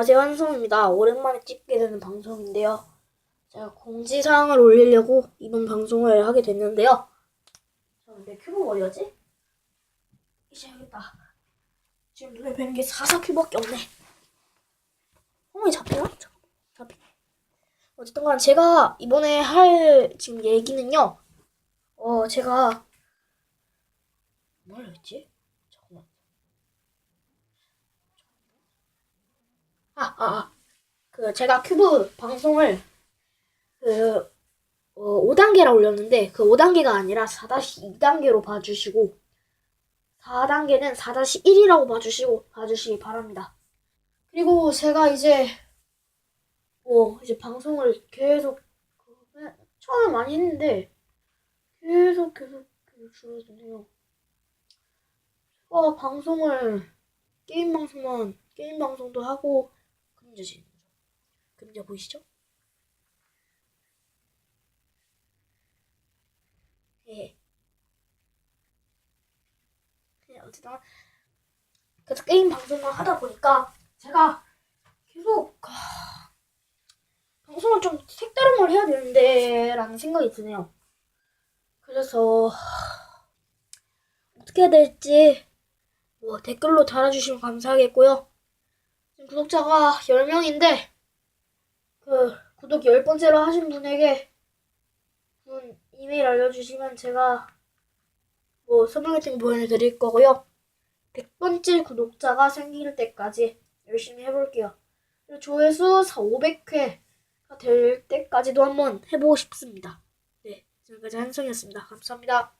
안녕하세요 한성입니다. 오랜만에 찍게 되는 방송인데요. 제가 공지사항을 올리려고 이번 방송을 하게 됐는데요. 자, 내 큐브가 어디였지? 이제 여기다. 지금 눈에 뵈는 게 4, 4큐밖에 없네. 홍이 잡히나? 잡히네. 어쨌든 간 제가 이번에 할 지금 얘기는요. 어, 제가 뭘 했지? 잠깐만. 아, 아, 아. 그, 제가 큐브 방송을, 그, 어, 5단계라 올렸는데, 그 5단계가 아니라 4-2단계로 봐주시고, 4단계는 4-1이라고 봐주시고, 봐주시기 바랍니다. 그리고 제가 이제, 뭐, 이제 방송을 계속, 그, 처음에 많이 했는데, 계속, 계속, 줄어드네요. 어, 방송을, 게임 방송만, 게임 방송도 하고, 지는 거죠. 그림자 보이시죠? 예. 네, 어쨌든 계속 게임 방송을 하다 보니까 제가 계속 아, 방송을 좀 색다른 걸 해야 되는데 라는 생각이 드네요. 그래서 하, 어떻게 해야 될지 뭐 댓글로 달아주시면 감사하겠고요. 구독자가 10명인데, 그, 구독 10번째로 하신 분에게, 분 이메일 알려주시면 제가, 뭐, 선물 같은 거 보내드릴 거고요. 100번째 구독자가 생길 때까지 열심히 해볼게요. 조회수 500회가 될 때까지도 한번 해보고 싶습니다. 네, 지금까지 한성이었습니다. 감사합니다.